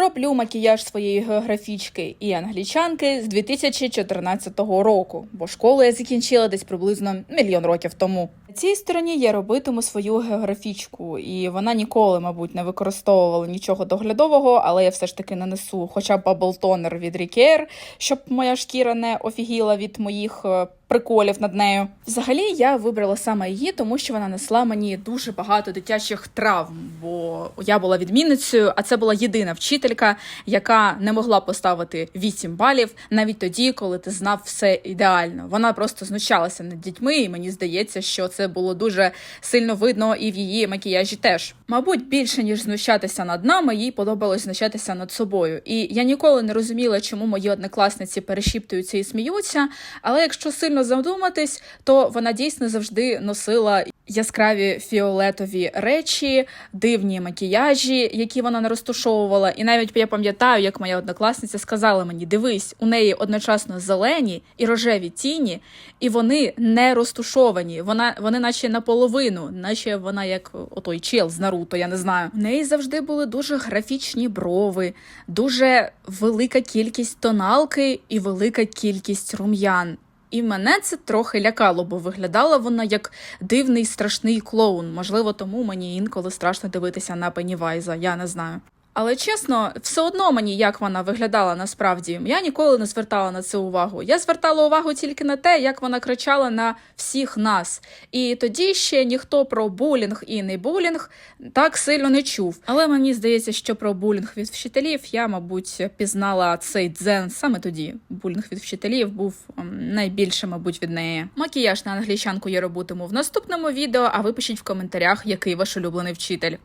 Роблю макіяж своєї географічки і англічанки з 2014 року, бо школу я закінчила десь приблизно мільйон років тому. На цій стороні я робитиму свою географічку, і вона ніколи, мабуть, не використовувала нічого доглядового, але я все ж таки нанесу хоча б бабл-тонер від Рікер, щоб моя шкіра не офігіла від моїх е, приколів над нею. Взагалі я вибрала саме її, тому що вона несла мені дуже багато дитячих травм, бо я була відмінницею, а це була єдина вчителька, яка не могла поставити 8 балів навіть тоді, коли ти знав все ідеально. Вона просто знущалася над дітьми, і мені здається, що це було дуже сильно видно і в її макіяжі теж. Мабуть, більше ніж знущатися над нами, їй подобалось знущатися над собою. І я ніколи не розуміла, чому мої однокласниці перешіптуються і сміються. Але якщо сильно задуматись, то вона дійсно завжди носила яскраві фіолетові речі, дивні макіяжі, які вона не розташовувала. І навіть я пам'ятаю, як моя однокласниця сказала мені: дивись, у неї одночасно зелені і рожеві тіні, і вони не розтушовані. Вона вони, наче наполовину, наче вона як отой чел з Наруто, я не знаю. У неї завжди були дуже графічні брови, дуже велика кількість тоналки і велика кількість рум'ян. І мене це трохи лякало, бо виглядала вона як дивний страшний клоун. Можливо, тому мені інколи страшно дивитися на Пеннівайза, я не знаю. Але чесно, все одно мені як вона виглядала насправді. Я ніколи не звертала на це увагу. Я звертала увагу тільки на те, як вона кричала на всіх нас. І тоді ще ніхто про булінг і не булінг так сильно не чув. Але мені здається, що про булінг від вчителів я, мабуть, пізнала цей дзен саме тоді. Булінг від вчителів був ем, найбільше, мабуть, від неї. Макіяж на англічанку я робитиму в наступному відео. А ви пишіть в коментарях, який ваш улюблений вчитель.